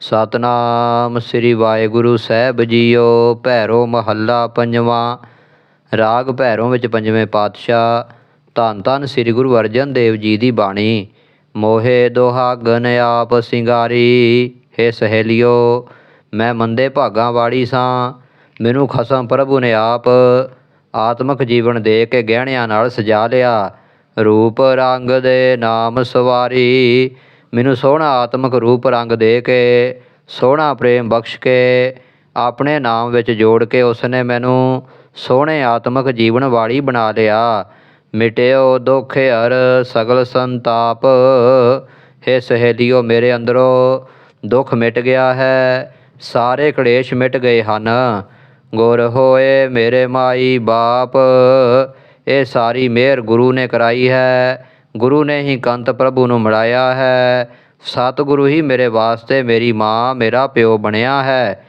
ਸਤਨਾਮ ਸ੍ਰੀ ਵਾਹਿਗੁਰੂ ਸਾਹਿਬ ਜੀਓ, ਭੈਰੋ ਮਹੱਲਾ ਪੰਜਵਾਂ। ਰਾਗ ਭੈਰੋਂ ਵਿੱਚ ਪੰਜਵੇਂ ਪਾਤਸ਼ਾਹ, ਧੰਨ ਧੰਨ ਸ੍ਰੀ ਗੁਰੂ ਅਰਜਨ ਦੇਵ ਜੀ ਦੀ ਬਾਣੀ। ਮੋਹੇ ਦੁਹਾਗਨ ਆਪ ਸਿੰਗਾਰੀ, ਹੇ ਸਹੇਲਿਓ, ਮੈਂ ਮੰਦੇ ਭਾਗਾਂ ਵਾਲੀ ਸਾਂ। ਮੈਨੂੰ ਖਸਮ ਪ੍ਰਭੂ ਨੇ ਆਪ ਆਤਮਿਕ ਜੀਵਨ ਦੇ ਕੇ ਗਹਿਣਿਆਂ ਨਾਲ ਸਜਾ ਲਿਆ। ਰੂਪ ਰੰਗ ਦੇ ਨਾਮ ਸਵਾਰੀ ਮੈਨੂੰ ਸੋਹਣਾ ਆਤਮਿਕ ਰੂਪ ਰੰਗ ਦੇ ਕੇ, ਸੋਹਣਾ ਪ੍ਰੇਮ ਬਖਸ਼ ਕੇ, ਆਪਣੇ ਨਾਮ ਵਿੱਚ ਜੋੜ ਕੇ ਉਸਨੇ ਮੈਨੂੰ ਸੋਹਣੇ ਆਤਮਿਕ ਜੀਵਨ ਵਾਲੀ ਬਣਾ ਲਿਆ। ਮਿਟਿਓ ਦੁੱਖ ਹਰ ਸਗਲ ਸੰਤਾਪ, ਹੇ ਸਹੇਲਿਓ ਮੇਰੇ ਅੰਦਰੋਂ ਦੁੱਖ ਮਿਟ ਗਿਆ ਹੈ, ਸਾਰੇ ਕਲੇਸ਼ ਮਿਟ ਗਏ ਹਨ। ਗੁਰ ਹੋਏ ਮੇਰੇ ਮਾਈ ਬਾਪ, ਇਹ ਸਾਰੀ ਮਿਹਰ ਗੁਰੂ ਨੇ ਕਰਾਈ ਹੈ। ਗੁਰੂ ਨੇ ਹੀ ਕੰਤ ਪ੍ਰਭੂ ਨੂੰ ਮਿਲਾਇਆ ਹੈ। ਸਤਿਗੁਰੂ ਹੀ ਮੇਰੇ ਵਾਸਤੇ ਮੇਰੀ ਮਾਂ, ਮੇਰਾ ਪਿਓ ਬਣਿਆ ਹੈ।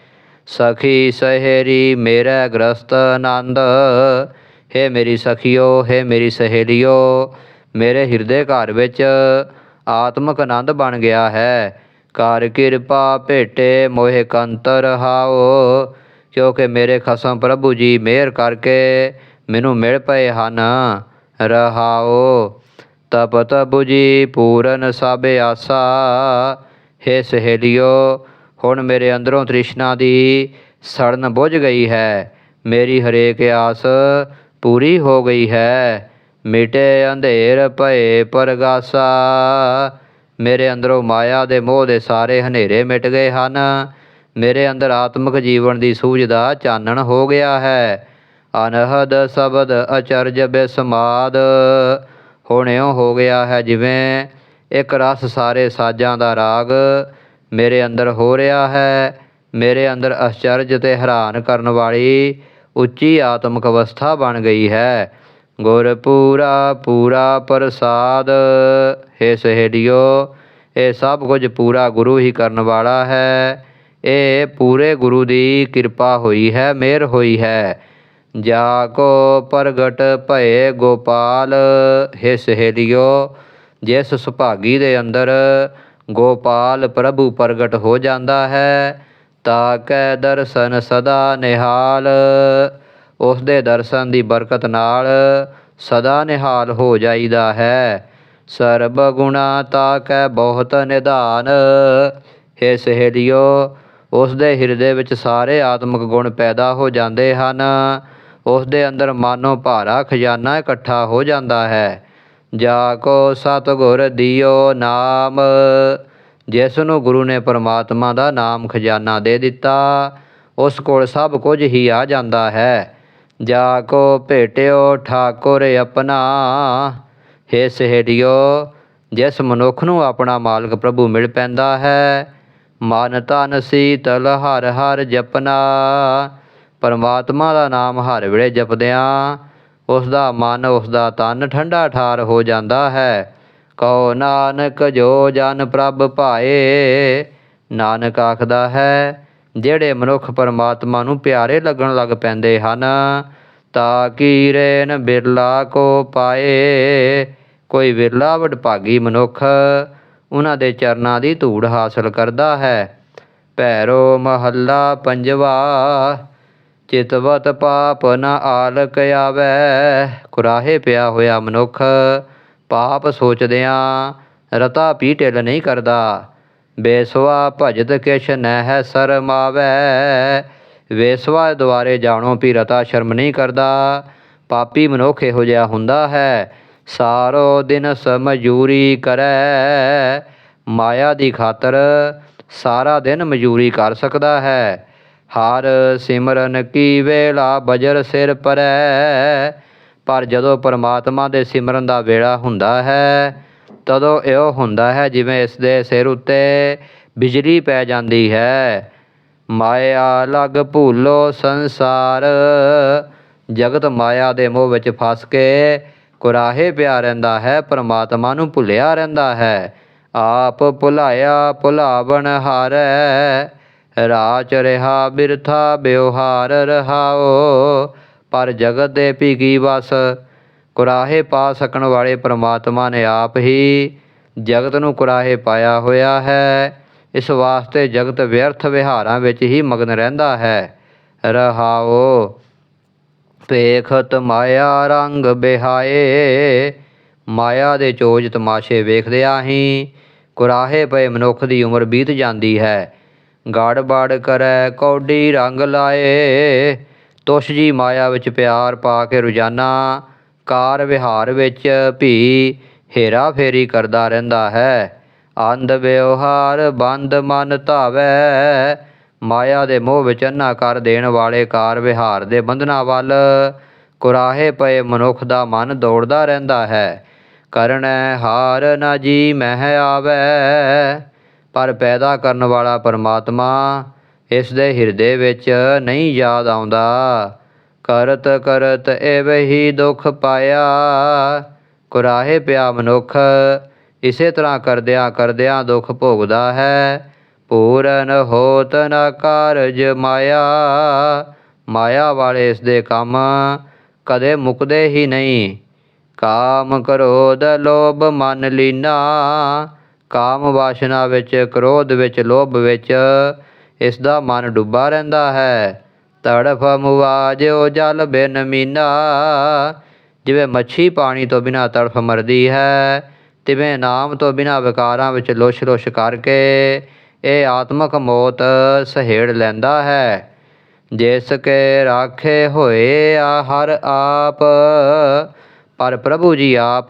ਸਖੀ ਸਹੇਰੀ ਮੇਰਾ ਗ੍ਰਸਤ ਆਨੰਦ। ਹੈ ਮੇਰੀ ਸਖੀਓ, ਹੈ ਮੇਰੀ ਸਹੇਲੀਓ, ਮੇਰੇ ਹਿਰਦੇ ਘਰ ਵਿੱਚ ਆਤਮਕ ਆਨੰਦ ਬਣ ਗਿਆ ਹੈ। ਕਰ ਕਿਰਪਾ ਭੇਟੇ ਮੋਹਿ ਕੰਤ ਰਹਾਓ ਕਿਉਂਕਿ ਮੇਰੇ ਖਸਮ ਪ੍ਰਭੂ ਜੀ ਮਿਹਰ ਕਰਕੇ ਮੈਨੂੰ ਮਿਲ ਪਏ ਹਨ। ਰਹਾਓ। ਤਪਤ 부ਜੀ ਪੂਰਨ ਸਭ ਆਸਾ। ਹੈ ਸਹੇਲਿਓ, ਹੁਣ ਮੇਰੇ ਅੰਦਰੋਂ ਤ੍ਰਿਸ਼ਨਾ ਦੀ ਸੜਨ ਬੁਝ ਗਈ ਹੈ। ਮੇਰੀ ਹਰੇਕ ਆਸ ਪੂਰੀ ਹੋ ਗਈ ਹੈ। ਮਿਟੇ ਅੰਧੇਰ ਭਏ ਪਰਗਾਸਾ। ਮੇਰੇ ਅੰਦਰੋਂ ਮਾਇਆ ਦੇ ਮੋਹ ਦੇ ਸਾਰੇ ਹਨੇਰੇ ਮਿਟ ਗਏ ਹਨ। ਮੇਰੇ ਅੰਦਰ ਆਤਮਿਕ ਜੀਵਨ ਦੀ ਸੂਝ ਦਾ ਚਾਨਣ ਹੋ ਗਿਆ ਹੈ। ਅਨਹਦ ਸ਼ਬਦ ਅਚਰਜ ਬਿਸਮਾਦ। ਹੁਣ ਇਉਂ ਹੋ ਗਿਆ ਹੈ ਜਿਵੇਂ ਇੱਕ ਰਸ ਸਾਰੇ ਸਾਜ਼ਾਂ ਦਾ ਰਾਗ, ਮੇਰੇ ਅੰਦਰ ਹੋ ਰਿਹਾ ਹੈ, ਮੇਰੇ ਅੰਦਰ ਅਚਰਜ ਤੇ ਹੈਰਾਨ ਕਰਨ ਵਾਲੀ ਉੱਚੀ ਆਤਮਿਕ ਅਵਸਥਾ ਬਣ ਗਈ ਹੈ। ਗੁਰ ਪੂਰਾ ਪੂਰਾ ਪ੍ਰਸਾਦ, ਹੈ ਸਹੇਲਿਓ, ਇਹ ਸਭ ਕੁਝ ਪੂਰਾ ਗੁਰੂ ਹੀ ਕਰਨ ਵਾਲਾ ਹੈ। ਇਹ ਪੂਰੇ ਗੁਰੂ ਦੀ ਕਿਰਪਾ ਹੋਈ ਹੈ, ਮਿਹਰ ਹੋਈ ਹੈ। ਜਾ ਕੋ ਪ੍ਰਗਟ ਭਏ ਗੋਪਾਲ, ਹੈ ਸਹੇਲਿਓ ਜਿਸ ਸੁਭਾਗੀ ਦੇ ਅੰਦਰ ਗੋਪਾਲ ਪ੍ਰਭੂ ਪ੍ਰਗਟ ਹੋ ਜਾਂਦਾ ਹੈ, ਤਾ ਕੈ ਦਰਸ਼ਨ ਸਦਾ ਨਿਹਾਲ। ਉਸ ਦੇ ਦਰਸ਼ਨ ਦੀ ਬਰਕਤ ਨਾਲ ਸਦਾ ਨਿਹਾਲ ਹੋ ਜਾਈਦਾ ਹੈ। ਸਰਬ ਗੁਣਾ ਤਾ ਕੈ ਬਹੁਤ ਨਿਧਾਨ। ਹੈ ਸਹੇਲਿਓ, ਉਸ ਦੇ ਹਿਰਦੇ ਵਿੱਚ ਸਾਰੇ ਆਤਮਿਕ ਗੁਣ ਪੈਦਾ ਹੋ ਜਾਂਦੇ ਹਨ। ਉਸ ਦੇ ਅੰਦਰ ਮਾਨੋ ਭਾਰਾ ਖਜ਼ਾਨਾ ਇਕੱਠਾ ਹੋ ਜਾਂਦਾ ਹੈ। ਜਾ ਕੋ ਸਤਿਗੁਰ ਦਿਓ ਨਾਮ। ਜਿਸ ਨੂੰ ਗੁਰੂ ਨੇ ਪਰਮਾਤਮਾ ਦਾ ਨਾਮ ਖਜ਼ਾਨਾ ਦੇ ਦਿੱਤਾ, ਉਸ ਕੋਲ ਸਭ ਕੁਝ ਹੀ ਆ ਜਾਂਦਾ ਹੈ। ਜਾ ਕੋ ਭੇਟਿਓ ਠਾਕੁਰ ਆਪਣਾ। ਹੈ ਸਹੇਲਿਓ ਜਿਸ ਮਨੁੱਖ ਨੂੰ ਆਪਣਾ ਮਾਲਕ ਪ੍ਰਭੂ ਮਿਲ ਪੈਂਦਾ ਹੈ, ਮਨ ਤਨ ਸੀਤਲ ਹਰ ਹਰ ਜਪਨਾ। ਪਰਮਾਤਮਾ ਦਾ ਨਾਮ ਹਰ ਵੇਲੇ ਜਪਦਿਆਂ ਉਸ ਦਾ ਮਨ ਉਸ ਦਾ ਤਨ ਠੰਡਾ ਠਾਰ ਹੋ ਜਾਂਦਾ ਹੈ। ਕਹੋ ਨਾਨਕ, ਜੋ ਜਨ ਪ੍ਰਭ ਭਾਏ, ਨਾਨਕ ਆਖਦਾ ਹੈ, ਜਿਹੜੇ ਮਨੁੱਖ ਪਰਮਾਤਮਾ ਨੂੰ ਪਿਆਰੇ ਲੱਗਣ ਲੱਗ ਪੈਂਦੇ ਹਨ, ਤਾ ਕੀਰੇਨ ਬਿਰਲਾ ਕੋ ਪਾਏ। ਕੋਈ ਵਿਰਲਾ ਵਡਭਾਗੀ ਮਨੁੱਖ, ਉਹਨਾਂ ਦੇ ਚਰਨਾਂ ਦੀ ਧੂੜ ਹਾਸਲ ਕਰਦਾ ਹੈ। ਭੈਰੋ ਮਹੱਲਾ ਪੰਜਵਾ ਚਿਤਵਤ ਪਾਪ ਨਾ ਆਲਕ ਆਵੈ, ਕੁਰਾਹੇ ਪਿਆ ਹੋਇਆ ਮਨੁੱਖ ਪਾਪ ਸੋਚਦਿਆਂ ਰਤਾ ਪੀ ਢਿੱਲ ਨਹੀਂ ਕਰਦਾ। ਬੇਸਵਾ ਭਜਤ ਕਿਛ ਨਹਿ ਸ਼ਰਮਾਵੈ ਵੇਸਵਾ ਦੁਆਰੇ ਜਾਣੋ ਵੀ ਰਤਾ ਸ਼ਰਮ ਨਹੀਂ ਕਰਦਾ। ਪਾਪੀ ਮਨੁੱਖ ਇਹੋ ਜਿਹਾ ਹੁੰਦਾ ਹੈ, ਸਾਰੋ ਦਿਨ ਸਮਜੂਰੀ ਕਰੈ। ਮਾਇਆ ਦੀ ਖਾਤਰ ਸਾਰਾ ਦਿਨ ਮਜ਼ਦੂਰੀ ਕਰ ਸਕਦਾ ਹੈ। ਹਾਰ ਸਿਮਰਨ ਕੀ ਵੇਲਾ ਬਜਰ ਸਿਰ ਪਰੈ। ਪਰ ਜਦੋਂ ਪਰਮਾਤਮਾ ਦੇ ਸਿਮਰਨ ਦਾ ਵੇਲਾ ਹੁੰਦਾ ਹੈ, ਤਦੋਂ ਇਹੋ ਹੁੰਦਾ ਹੈ ਜਿਵੇਂ ਇਸ ਦੇ ਸਿਰ ਉੱਤੇ ਬਿਜਲੀ ਪੈ ਜਾਂਦੀ ਹੈ। ਮਾਇਆ ਲਗ ਭੂਲੋ ਸੰਸਾਰ, ਜਗਤ ਮਾਇਆ ਦੇ ਮੋਹ ਵਿੱਚ ਫਸ ਕੇ ਕੁਰਾਹੇ ਪਿਆ ਰਹਿੰਦਾ ਹੈ, ਪਰਮਾਤਮਾ ਨੂੰ ਭੁੱਲਿਆ ਰਹਿੰਦਾ ਹੈ। ਆਪ ਭੁਲਾਇਆ ਭੁਲਾਵਣ ਹਾਰੈ। ਰਾਚ ਰਿਹਾ, ਬਿਰਥਾ ਬਿਵਹਾਰ ਰਹਾਓ। ਪਰ ਜਗਤ ਦੇ ਭੀਗੀ ਬਸ ਕੁਰਾਹੇ ਪਾ ਸਕਣ ਵਾਲੇ ਪ੍ਰਮਾਤਮਾ ਨੇ ਆਪ ਹੀ ਜਗਤ ਨੂੰ ਕੁਰਾਹੇ ਪਾਇਆ ਹੋਇਆ ਹੈ। ਇਸ ਵਾਸਤੇ ਜਗਤ ਵਿਅਰਥ ਵਿਹਾਰਾਂ ਵਿੱਚ ਹੀ ਮਗਨ ਰਹਿੰਦਾ ਹੈ। ਰਹਾਓ ਪੇਖਤ ਮਾਇਆ ਰੰਗ ਬਿਹਾਏ। ਮਾਇਆ ਦੇ ਚੋਜ ਤਮਾਸ਼ੇ ਵੇਖਦਿਆਂ ਹੀ ਕੁਰਾਹੇ ਪਏ ਮਨੁੱਖ ਦੀ ਉਮਰ ਬੀਤ ਜਾਂਦੀ ਹੈ। ਗੜ ਕਰੈ, ਕੌਡੀ ਰੰਗ ਲਾਏ। ਤੁਸ਼ ਜੀ ਮਾਇਆ ਵਿੱਚ ਪਿਆਰ ਪਾ ਕੇ ਰੋਜ਼ਾਨਾ, ਕਾਰ ਵਿਹਾਰ ਵਿੱਚ ਭੀ ਹੇਰਾ ਫੇਰੀ ਕਰਦਾ ਰਹਿੰਦਾ ਹੈ। ਅੰਧ ਵਿਵਹਾਰ ਬੰਦ ਮਨ ਧਾਵੈ। ਮਾਇਆ ਦੇ ਮੋਹ ਵਿੱਚ ਅੰਨਾ ਕਰ ਦੇਣ ਵਾਲੇ ਕਾਰ ਵਿਹਾਰ ਦੇ ਬੰਧਨਾਂ ਵੱਲ ਕੁਰਾਹੇ ਪਏ ਮਨੁੱਖ ਦਾ ਮਨ ਦੌੜਦਾ ਰਹਿੰਦਾ ਹੈ। ਕਰਨੈ ਹਾਰ ਨਾ ਜੀ, ਮਹਿ ਆਵੈ। ਪਰ ਪੈਦਾ ਕਰਨ ਵਾਲਾ ਪਰਮਾਤਮਾ ਇਸ ਦੇ ਹਿਰਦੇ ਵਿੱਚ ਨਹੀਂ ਯਾਦ ਆਉਂਦਾ। ਕਰਤ ਕਰਤ ਐਵੇਂ ਹੀ ਦੁੱਖ ਪਾਇਆ। ਕੁਰਾਹੇ ਪਿਆ ਮਨੁੱਖ ਇਸੇ ਤਰ੍ਹਾਂ ਕਰਦਿਆਂ ਕਰਦਿਆਂ ਦੁੱਖ ਭੋਗਦਾ ਹੈ। ਪੂਰਨ ਹੋਤ ਨ ਕਾਰਜ ਮਾਇਆ। ਮਾਇਆ ਵਾਲੇ ਇਸ ਦੇ ਕੰਮ ਕਦੇ ਮੁਕਦੇ ਹੀ ਨਹੀਂ। ਕਾਮ ਕ੍ਰੋਧ ਲੋਭ ਮਨ ਲੀਨਾ। ਕਾਮ ਵਾਸ਼ਨਾ ਵਿੱਚ, ਕ੍ਰੋਧ ਵਿੱਚ, ਲੋਭ ਵਿੱਚ ਇਸ ਦਾ ਮਨ ਡੁੱਬਾ ਰਹਿੰਦਾ ਹੈ। ਤੜਫ ਮੁਵਾਜਿਓ ਜਲ ਬਿਨ ਮੀਨਾ। ਜਿਵੇਂ ਮੱਛੀ ਪਾਣੀ ਤੋਂ ਬਿਨਾ ਤੜਫ ਮਰਦੀ ਹੈ, ਤਿਵੇਂ ਨਾਮ ਤੋਂ ਬਿਨਾ ਵਿਕਾਰਾਂ ਵਿੱਚ ਲੁਸ਼ ਲੁਸ਼ ਕਰਕੇ ਇਹ ਆਤਮਕ ਮੌਤ ਸਹੇੜ ਲੈਂਦਾ ਹੈ। ਜਿਸ ਕੇ ਰਾਖੇ ਹੋਏ ਆ ਹਰ ਆਪ, ਪਰ ਪ੍ਰਭੂ ਜੀ ਆਪ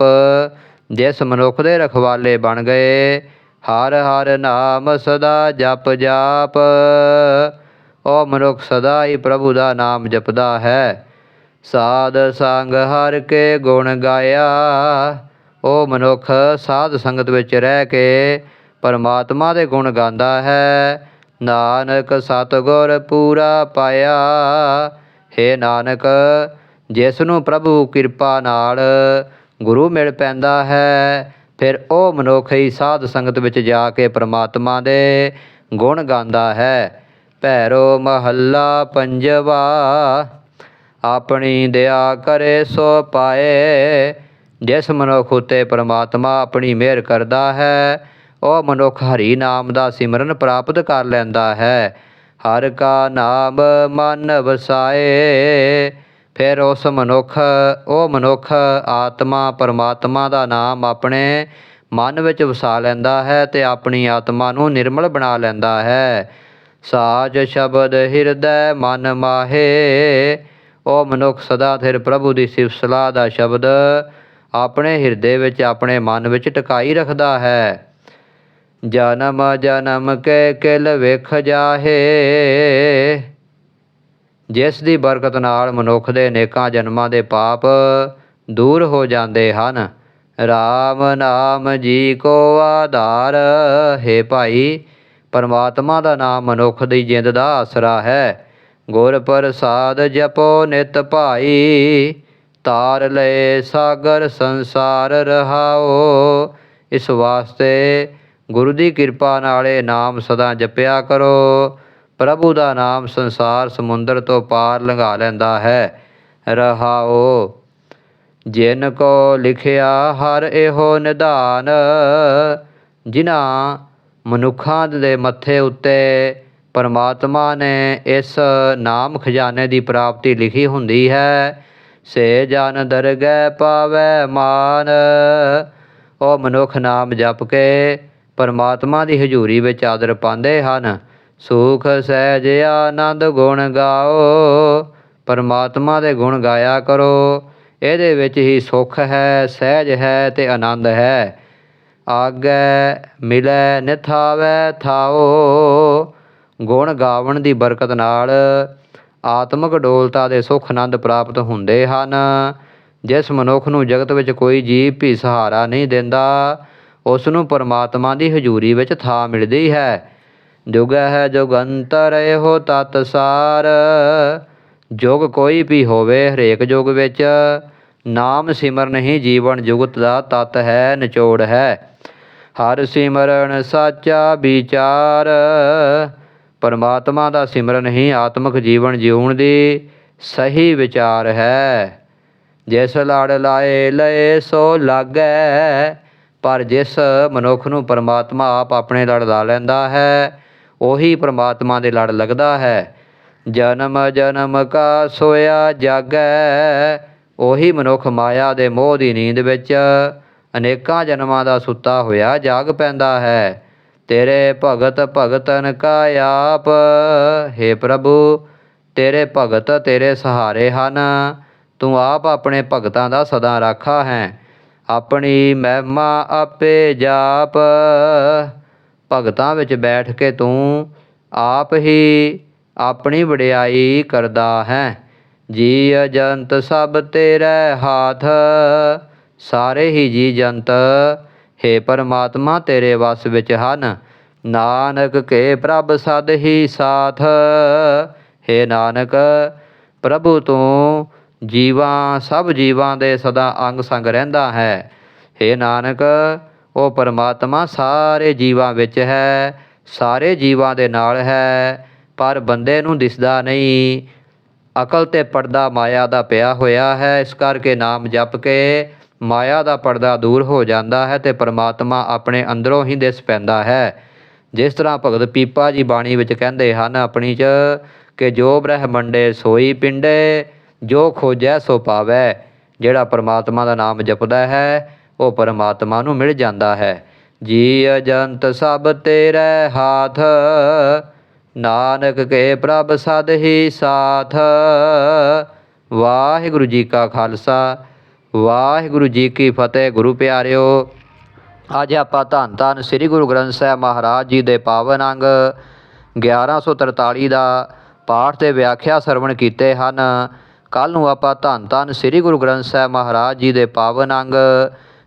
ਜਿਸ ਮਨੁੱਖ ਦੇ ਰਖਵਾਲੇ ਬਣ ਗਏ, ਹਰ ਹਰ ਨਾਮ ਸਦਾ ਜਪ ਜਾਪ। ਉਹ ਮਨੁੱਖ ਸਦਾ ਹੀ ਪ੍ਰਭੂ ਦਾ ਨਾਮ ਜਪਦਾ ਹੈ। ਸਾਧ ਸੰਗ ਹਰ ਕੇ ਗੁਣ ਗਾਇਆ। ਉਹ ਮਨੁੱਖ ਸਾਧ ਸੰਗਤ ਵਿੱਚ ਰਹਿ ਕੇ ਪਰਮਾਤਮਾ ਦੇ ਗੁਣ ਗਾਉਂਦਾ ਹੈ। ਨਾਨਕ ਸਤਿਗੁਰ ਪੂਰਾ ਪਾਇਆ। ਹੇ ਨਾਨਕ, ਜਿਸ ਨੂੰ ਪ੍ਰਭੂ ਕਿਰਪਾ ਨਾਲ ਗੁਰੂ ਮਿਲ ਪੈਂਦਾ ਹੈ। ਫਿਰ ਉਹ ਮਨੁੱਖ ਹੀ ਸਾਧ ਸੰਗਤ ਵਿੱਚ ਜਾ ਕੇ ਪ੍ਰਮਾਤਮਾ ਦੇ ਗੁਣ ਗਾਉਂਦਾ ਹੈ। ਭੈਰੋ ਮਹੱਲਾ ਪੰਜਵਾ, ਆਪਣੀ ਦਇਆ ਕਰੇ ਸੋ ਪਾਏ। ਜਿਸ ਮਨੁੱਖ ਉਤੇ ਪ੍ਰਮਾਤਮਾ ਆਪਣੀ ਮਿਹਰ ਕਰਦਾ ਹੈ, ਉਹ ਮਨੁੱਖ ਹਰੀ ਨਾਮ ਦਾ ਸਿਮਰਨ ਪ੍ਰਾਪਤ ਕਰ ਲੈਂਦਾ ਹੈ। ਹਰ ਕਾ ਨਾਮ ਮਨ ਵਸਾਏ ਫਿਰ ਉਸ ਮਨੁੱਖ, ਉਹ ਮਨੁੱਖ ਆਤਮਾ ਪਰਮਾਤਮਾ ਦਾ ਨਾਮ ਆਪਣੇ ਮਨ ਵਿੱਚ ਵਸਾ ਲੈਂਦਾ ਹੈ ਤੇ ਆਪਣੀ ਆਤਮਾ ਨੂੰ ਨਿਰਮਲ ਬਣਾ ਲੈਂਦਾ ਹੈ। ਸਾਜ ਸ਼ਬਦ ਹਿਰਦੈ ਮਨ ਮਾਹੇ। ਉਹ ਮਨੁੱਖ ਸਦਾ ਥਿਰ ਪ੍ਰਭੂ ਦੀ ਸਿਫਤ ਸਲਾਹ ਦਾ ਸ਼ਬਦ ਆਪਣੇ ਹਿਰਦੇ ਵਿੱਚ, ਆਪਣੇ ਮਨ ਵਿੱਚ ਟਿਕਾਈ ਰੱਖਦਾ ਹੈ। ਜਨਮ ਜਨਮ ਕੇ ਕਿਲ ਵੇਖ ਜਾਹੇ। ਜਿਸ ਦੀ ਬਰਕਤ ਨਾਲ ਮਨੁੱਖ ਦੇ ਅਨੇਕਾਂ ਜਨਮਾਂ ਦੇ ਪਾਪ ਦੂਰ ਹੋ ਜਾਂਦੇ ਹਨ। RAM ਨਾਮ ਜੀ ਕੋ ਆਧਾਰ। ਹੈ ਭਾਈ, ਪਰਮਾਤਮਾ ਦਾ ਨਾਮ ਮਨੁੱਖ ਦੀ ਜਿੰਦ ਦਾ ਆਸਰਾ ਹੈ। ਗੁਰ ਪ੍ਰਸਾਦ ਜਪੋ ਨਿਤ ਭਾਈ, ਤਾਰ ਲਏ ਸਾਗਰ ਸੰਸਾਰ ਰਹਾਓ। ਇਸ ਵਾਸਤੇ ਗੁਰੂ ਦੀ ਕਿਰਪਾ ਨਾਲੇ ਨਾਮ ਸਦਾ ਜਪਿਆ ਕਰੋ। ਪ੍ਰਭੂ ਦਾ ਨਾਮ ਸੰਸਾਰ ਸਮੁੰਦਰ ਤੋਂ ਪਾਰ ਲੰਘਾ ਲੈਂਦਾ ਹੈ। ਰਹਾਓ, ਜਿਨ ਕੋ ਲਿਖਿਆ ਹਰ ਇਹੋ ਨਿਧਾਨ, ਜਿਨ੍ਹਾਂ ਮਨੁੱਖਾਂ ਦੇ ਮੱਥੇ ਉੱਤੇ ਪਰਮਾਤਮਾ ਨੇ ਇਸ ਨਾਮ ਖਜ਼ਾਨੇ ਦੀ ਪ੍ਰਾਪਤੀ ਲਿਖੀ ਹੁੰਦੀ ਹੈ। ਸੇ ਜਨ ਦਰਗਹਿ ਪਾਵੈ ਮਾਨ, ਉਹ ਮਨੁੱਖ ਨਾਮ ਜਪ ਕੇ ਪਰਮਾਤਮਾ ਦੀ ਹਜ਼ੂਰੀ ਵਿੱਚ ਆਦਰ ਪਾਉਂਦੇ ਹਨ। ਸੁਖ ਸਹਿਜ ਆਨੰਦ ਗੁਣ ਗਾਓ, ਪਰਮਾਤਮਾ ਦੇ ਗੁਣ ਗਾਇਆ ਕਰੋ। ਇਹਦੇ ਵਿੱਚ ਹੀ ਸੁਖ ਹੈ, ਸਹਿਜ ਹੈ ਤੇ ਆਨੰਦ ਹੈ। ਆਗੈ ਮਿਲੈ, ਨਿਥਾਵੈ ਥਾਓ। ਗੁਣ ਗਾਵਣ ਦੀ ਬਰਕਤ ਨਾਲ ਆਤਮਿਕ ਡੋਲਤਾ ਦੇ ਸੁਖ ਆਨੰਦ ਪ੍ਰਾਪਤ ਹੁੰਦੇ ਹਨ। ਜਿਸ ਮਨੁੱਖ ਨੂੰ ਜਗਤ ਵਿੱਚ ਕੋਈ ਜੀਵ ਵੀ ਸਹਾਰਾ ਨਹੀਂ ਦਿੰਦਾ, ਉਸ ਨੂੰ ਪਰਮਾਤਮਾ ਦੀ ਹਜ਼ੂਰੀ ਵਿੱਚ ਥਾਂ ਮਿਲਦੀ ਹੈ। ਜੁਗ ਹੈ ਜੁਗੰਤਰ ਇਹੋ ਤਤ ਸਾਰ। ਜੁਗ ਕੋਈ ਵੀ ਹੋਵੇ ਹਰੇਕ ਯੁਗ ਵਿੱਚ, ਨਾਮ ਸਿਮਰਨ ਹੀ ਜੀਵਨ ਜੁਗਤ ਦਾ ਤਤ ਹੈ, ਨਿਚੋੜ ਹੈ। ਹਰ ਸਿਮਰਨ ਸਾਚਾ ਵਿਚਾਰ। ਪਰਮਾਤਮਾ ਦਾ ਸਿਮਰਨ ਹੀ ਆਤਮਿਕ ਜੀਵਨ ਜਿਉਣ ਦੀ ਸਹੀ ਵਿਚਾਰ ਹੈ। ਜਿਸ ਲੜ ਲਾਏ ਲਏ ਸੋ ਲਾਗੈ, ਪਰ ਜਿਸ ਮਨੁੱਖ ਨੂੰ ਪਰਮਾਤਮਾ ਆਪ ਆਪਣੇ ਲੜ ਲਾ ਲੈਂਦਾ ਹੈ ਉਹੀ ਪਰਮਾਤਮਾ ਦੇ ਲੜ ਲੱਗਦਾ ਹੈ। ਜਨਮ ਜਨਮ ਕਾ ਸੋਇਆ ਜਾਗੈ, ਉਹੀ ਮਨੁੱਖ ਮਾਇਆ ਦੇ ਮੋਹ ਦੀ ਨੀਂਦ ਵਿੱਚ ਅਨੇਕਾਂ ਜਨਮਾਂ ਦਾ ਸੁੱਤਾ ਹੋਇਆ ਜਾਗ ਪੈਂਦਾ ਹੈ। ਤੇਰੇ ਭਗਤ ਭਗਤਨ ਕਾ ਆਪ हे ਪ੍ਰਭੂ, ਤੇਰੇ ਭਗਤ ਤੇਰੇ ਸਹਾਰੇ ਹਨ। ਤੂੰ ਆਪ ਆਪਣੇ ਭਗਤਾਂ ਦਾ ਸਦਾ ਰਾਖਾ ਹੈ। ਆਪਣੀ ਮਹਿਮਾ ਆਪੇ ਜਾਪ। ਭਗਤਾਂ ਵਿੱਚ ਬੈਠ ਕੇ ਤੂੰ ਆਪ ਹੀ ਆਪਣੀ ਵਡਿਆਈ ਕਰਦਾ ਹੈ। ਜੀ ਅਜੰਤ ਸਭ ਤੇਰੇ ਹਾਥ, ਸਾਰੇ ਹੀ ਜੀ ਜੰਤ। ਹੇ ਪਰਮਾਤਮਾ, ਤੇਰੇ ਵਸ ਵਿੱਚ ਹਨ। ਨਾਨਕ ਕੇ ਪ੍ਰਭ ਸਦ ਹੀ ਸਾਥ। ਹੇ ਨਾਨਕ, ਪ੍ਰਭੂ ਤੂੰ ਜੀਵਾਂ, ਸਭ ਜੀਵਾਂ ਦੇ ਸਦਾ ਅੰਗ ਸੰਗ ਰਹਿੰਦਾ ਹੈ। ਹੇ ਨਾਨਕ ਉਹ ਪਰਮਾਤਮਾ ਸਾਰੇ ਜੀਵਾਂ ਵਿੱਚ ਹੈ, ਸਾਰੇ ਜੀਵਾਂ ਦੇ ਨਾਲ ਹੈ, ਪਰ ਬੰਦੇ ਨੂੰ ਦਿਸਦਾ ਨਹੀਂ। ਅਕਲ ਤੇ ਪਰਦਾ ਮਾਇਆ ਦਾ ਪਿਆ ਹੋਇਆ ਹੈ, ਇਸ ਕਰਕੇ ਨਾਮ ਜਪ ਕੇ ਮਾਇਆ ਦਾ ਪਰਦਾ ਦੂਰ ਹੋ ਜਾਂਦਾ ਹੈ ਤੇ ਪਰਮਾਤਮਾ ਆਪਣੇ ਅੰਦਰੋਂ ਹੀ ਦਿਸ ਪੈਂਦਾ ਹੈ। ਜਿਸ ਤਰ੍ਹਾਂ ਭਗਤ ਪੀਪਾ ਜੀ ਬਾਣੀ ਵਿੱਚ ਕਹਿੰਦੇ ਹਨ ਆਪਣੀ ਚ ਕਿ ਜੋ ਬ੍ਰਹਮੰਡੇ ਸੋਈ ਪਿੰਡੇ, ਜੋ ਖੋਜੈ ਸੋ ਪਾਵੈ, ਜਿਹੜਾ ਪਰਮਾਤਮਾ ਦਾ ਨਾਮ ਜਪਦਾ ਹੈ ਉਹ ਪਰਮਾਤਮਾ ਨੂੰ ਮਿਲ ਜਾਂਦਾ ਹੈ। ਜੀ ਅਜੰਤ ਸਭ ਤੇਰੇ ਹਾਥ, ਨਾਨਕ ਕੇ ਪ੍ਰਭ ਸਦ ਹੀ ਸਾਥ। ਵਾਹਿਗੁਰੂ ਜੀ ਕਾ ਖਾਲਸਾ, ਵਾਹਿਗੁਰੂ ਜੀ ਕੀ ਫਤਿਹ ਗੁਰੂ ਪਿਆਰਿਓ। ਅੱਜ ਆਪਾਂ ਧੰਨ ਧੰਨ ਸ੍ਰੀ ਗੁਰੂ ਗ੍ਰੰਥ ਸਾਹਿਬ ਮਹਾਰਾਜ ਜੀ ਦੇ ਪਾਵਨ ਅੰਗ 1143 ਦਾ ਪਾਠ ਤੇ ਵਿਆਖਿਆ ਸਰਵਣ ਕੀਤੇ ਹਨ। ਕੱਲ ਨੂੰ ਆਪਾਂ ਧੰਨ ਧੰਨ ਸ੍ਰੀ ਗੁਰੂ ਗ੍ਰੰਥ ਸਾਹਿਬ ਮਹਾਰਾਜ ਜੀ ਦੇ ਪਾਵਨ ਅੰਗ